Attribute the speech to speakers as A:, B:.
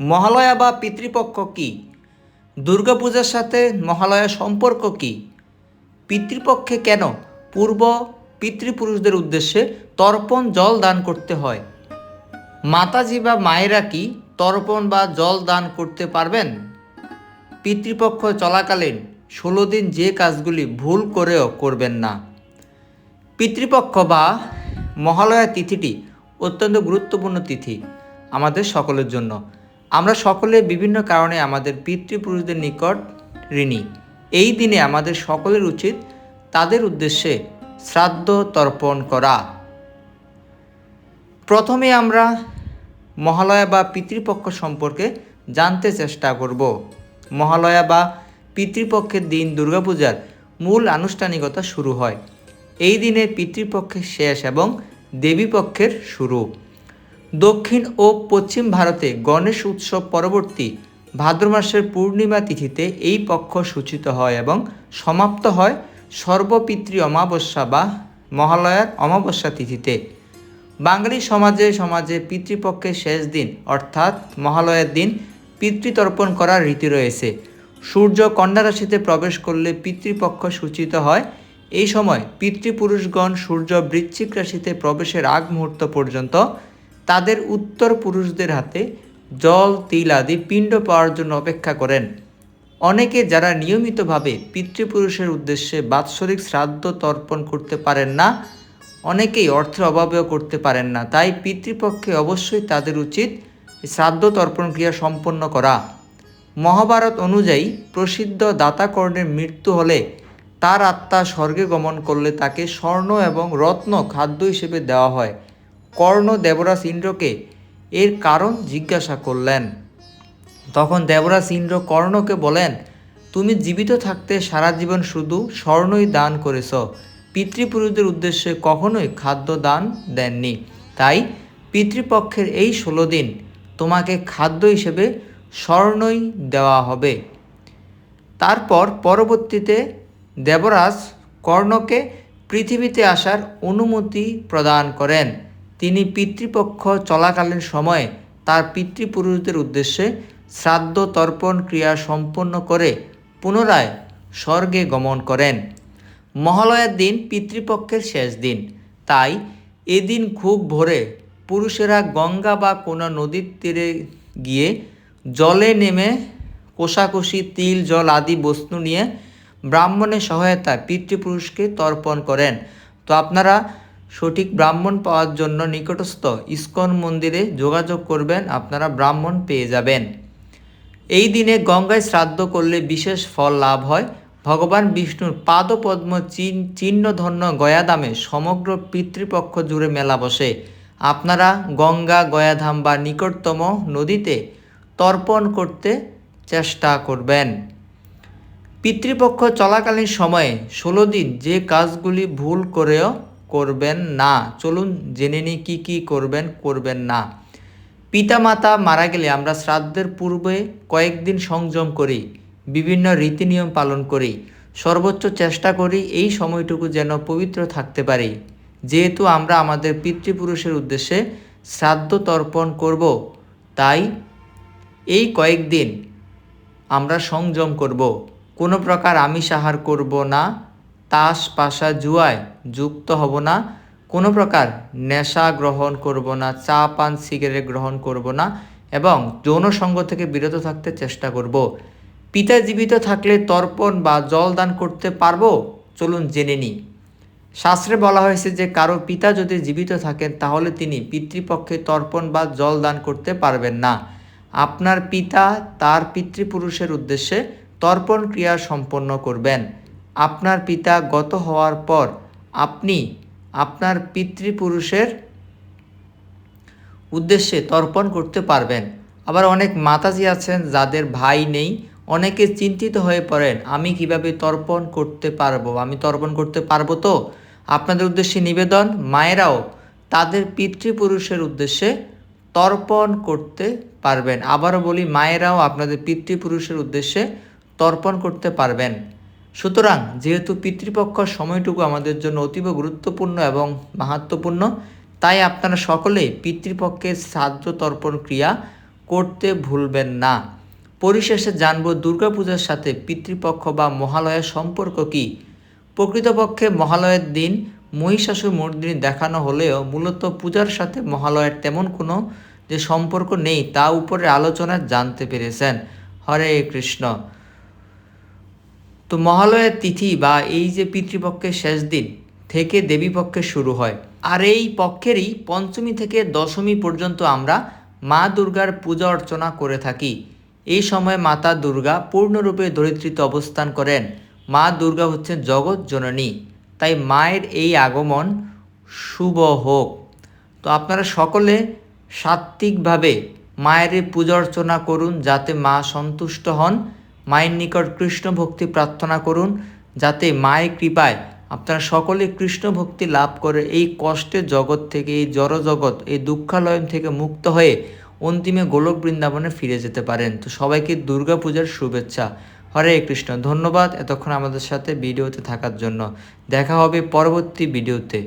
A: মহালয়া বা পিতৃপক্ষ কি? দুর্গাপূজার সাথে মহালয়া সম্পর্ক কি? পিতৃপক্ষে কেন পূর্ব পিতৃপুরুষদের উদ্দেশ্যে তর্পণ জল দান করতে হয়? মাতাজি বা মায়েরা কি তর্পণ বা জল দান করতে পারবেন? পিতৃপক্ষ চলাকালীন ষোলো দিন যে কাজগুলি ভুল করেও করবেন না। পিতৃপক্ষ বা মহালয়া তিথিটি অত্যন্ত গুরুত্বপূর্ণ তিথি আমাদের সকলের জন্য। আমরা সকলে বিভিন্ন কারণে আমাদের পিতৃপুরুষদের নিকট ঋণী। এই দিনে আমাদের সকলের উচিত তাদের উদ্দেশ্যে শ্রাদ্ধ তর্পণ করা। প্রথমে আমরা মহালয়া বা পিতৃপক্ষ সম্পর্কে জানতে চেষ্টা করব। মহালয়া বা পিতৃপক্ষের দিন দুর্গাপূজার মূল আনুষ্ঠানিকতা শুরু হয়। এই দিনে পিতৃপক্ষের শেষ এবং দেবীপক্ষের শুরু। দক্ষিণ ও পশ্চিম ভারতে গণেশ উৎসব পরবর্তী ভাদ্র মাসের পূর্ণিমা তিথিতে এই পক্ষ সূচিত হয় এবং সমাপ্ত হয় সর্বপিতৃ অমাবস্যা বা মহালয়ার অমাবস্যা তিথিতে। বাঙালি সমাজে সমাজে পিতৃপক্ষের শেষ দিন অর্থাৎ মহালয়ার দিন পিতৃতর্পণ করার রীতি রয়েছে। সূর্য কন্যা রাশিতে প্রবেশ করলে পিতৃপক্ষ সূচিত হয়, এই সময় পিতৃপুরুষগণ সূর্য বৃশ্চিক রাশিতে প্রবেশের আগ মুহূর্ত পর্যন্ত তাদের উত্তর পুরুষদের হাতে জল, তিল আদি পিণ্ড পাওয়ার জন্য অপেক্ষা করেন। অনেকে যারা নিয়মিতভাবে পিতৃপুরুষের উদ্দেশ্যে বাৎসরিক শ্রাদ্ধ তর্পণ করতে পারেন না, অনেকেই অর্থের অভাবেও করতে পারেন না। তাই পিতৃপক্ষে অবশ্যই তাদের উচিত শ্রাদ্ধ তর্পণ ক্রিয়া সম্পন্ন করা। মহাভারত অনুযায়ী প্রসিদ্ধ দাতাকর্ণের মৃত্যু হলে তার আত্মা স্বর্গে গমন করলে তাকে স্বর্ণ এবং রত্ন খাদ্য হিসেবে দেওয়া হয়। কর্ণ দেবরাজ ইন্দ্রকে এর কারণ জিজ্ঞাসা করলেন। তখন দেবরাজ ইন্দ্র কর্ণকে বলেন, তুমি জীবিত থাকতে সারা জীবন শুধু স্বর্ণই দান করেছ। পিতৃপুরুষদের উদ্দেশ্যে কখনোই খাদ্য দান দেননি। তাই পিতৃপক্ষের এই ষোলো দিন তোমাকে খাদ্য হিসেবে স্বর্ণই দেওয়া হবে। তারপর পরবর্তীতে দেবরাজ কর্ণকে পৃথিবীতে আসার অনুমতি প্রদান করেন। পিতৃপক্ষ চলাকালীন সময়ে তার পিতৃপুরুষদের উদ্দেশ্যে শ্রাদ্ধ তর্পণ ক্রিয়া সম্পন্ন করে পুনরায় স্বর্গে গমন করেন। মহালয়ার দিন পিতৃপক্ষের শেষ দিন। তাই এদিন খুব ভোরে পুরুষেরা গঙ্গা বা কোনো নদীর তীরে গিয়ে জলে নেমে কোষাকষি, তিল, জল আদি বস্তু নিয়ে ব্রাহ্মণের সহায়তায় পিতৃপুরুষকে তর্পণ করেন। তো আপনারা সঠিক ব্রাহ্মণ পাওয়ার জন্য নিকটস্থ ইস্কন মন্দিরে যোগাযোগ করবেন, আপনারা ব্রাহ্মণ পেয়ে যাবেন। এই দিনে গঙ্গায় শ্রাদ্ধ করলে বিশেষ ফল লাভ হয়। ভগবান বিষ্ণুর পাদপদ্ম চিহ্নধন্য গয়াধামে সমগ্র পিতৃপক্ষ জুড়ে মেলা বসে। আপনারা গঙ্গা, গয়াধাম বা নিকটতম নদীতে তর্পণ করতে চেষ্টা করবেন। পিতৃপক্ষ চলাকালীন সময়ে ষোলো দিন যে কাজগুলি ভুল করেও করবেন না। চলুন জেনে নিই কী কী করবেন করবেন না। পিতামাতা মারা গেলে আমরা শ্রাদ্ধের পূর্বে কয়েকদিন সংযম করি, বিভিন্ন রীতিনিয়ম পালন করি, সর্বোচ্চ চেষ্টা করি এই সময়টুকু যেন পবিত্র থাকতে পারি। যেহেতু আমরা আমাদের পিতৃপুরুষের উদ্দেশ্যে শ্রাদ্ধ তর্পণ করব, তাই এই কয়েকদিন আমরা সংযম করব। কোনো প্রকার আমিষ আহার করব না। তাস, পাশা, জুয়ায় যুক্ত হব না। কোনো প্রকার নেশা গ্রহণ করব না, চা, পান, সিগারেট গ্রহণ করব না এবং যৌন সঙ্গ থেকে বিরত থাকতে চেষ্টা করব। পিতা জীবিত থাকলে তর্পণ বা জল দান করতে পারব? চলুন জেনে নিই। শাস্ত্রে বলা হয়েছে যে, কারও পিতা যদি জীবিত থাকেন, তাহলে তিনি পিতৃপক্ষে তর্পণ বা জল দান করতে পারবেন না। আপনার পিতা তার পিতৃপুরুষের উদ্দেশ্যে তর্পণ ক্রিয়া সম্পন্ন করবেন। আপনার পিতা গত হওয়ার পর আপনি আপনার পিতৃপুরুষের উদ্দেশ্যে তর্পণ করতে পারবেন। আবার অনেক মাতাজি আছেন যাদের ভাই নেই, অনেকে চিন্তিত হয়ে পড়েন, আমি কীভাবে তর্পণ করতে পারব? আমি তর্পণ করতে পারব তো? আপনাদের উদ্দেশ্যে নিবেদন, মায়েরাও তাদের পিতৃপুরুষের উদ্দেশ্যে তর্পণ করতে পারবেন। আবারও বলি, মায়েরাও আপনাদের পিতৃপুরুষের উদ্দেশ্যে তর্পণ করতে পারবেন। সুতরাং যেহেতু পিতৃপক্ষ সময়টুকু আমাদের জন্য অতীব গুরুত্বপূর্ণ এবং মাহাত্মপূর্ণ তাই আপনারা সকলে পিতৃপক্ষের শ্রাদ্ধ তর্পণ ক্রিয়া করতে ভুলবেন না। পরিশেষে জানব দুর্গাপূজার সাথে পিতৃপক্ষ বা মহালয়ার সম্পর্ক কী। প্রকৃতপক্ষে মহালয়ের দিন মহিষাসুর মর্দিনী দেখানো হলেও মূলত পূজার সাথে মহালয়ের তেমন কোনো যে সম্পর্ক নেই তা উপরে আলোচনায় জানতে পেরেছেন। হরে কৃষ্ণ। তো মহালয়ের তিথি বা এই যে পিতৃপক্ষের শেষ দিন থেকে দেবীপক্ষে শুরু হয়। আর এই পক্ষেরই পঞ্চমী থেকে দশমী পর্যন্ত আমরা মা দুর্গার পূজা অর্চনা করে থাকি। এই সময় মাতা দুর্গা পূর্ণরূপে দরিদ্রিত অবস্থান করেন। মা দুর্গা হচ্ছেন জগৎ জননী। তাই মায়ের এই আগমন শুভ হোক। তো আপনারা সকলে সাত্ত্বিকভাবে মায়ের পূজা অর্চনা করুন যাতে মা সন্তুষ্ট হন। মায়ের নিকট কৃষ্ণ ভক্তি প্রার্থনা করুন, যাতে মায়ের কৃপায় আপনারা সকলে কৃষ্ণ ভক্তি লাভ করে এই কষ্টের জগৎ থেকে, এই জড় জগৎ এই দুঃখালয়ন থেকে মুক্ত হয়ে অন্তিমে গোলক বৃন্দাবনে ফিরে যেতে পারেন। তো সবাইকে দুর্গাপূজার শুভেচ্ছা। হরে কৃষ্ণ। ধন্যবাদ এতক্ষণ আমাদের সাথে ভিডিওতে থাকার জন্য। দেখা হবে পরবর্তী ভিডিওতে।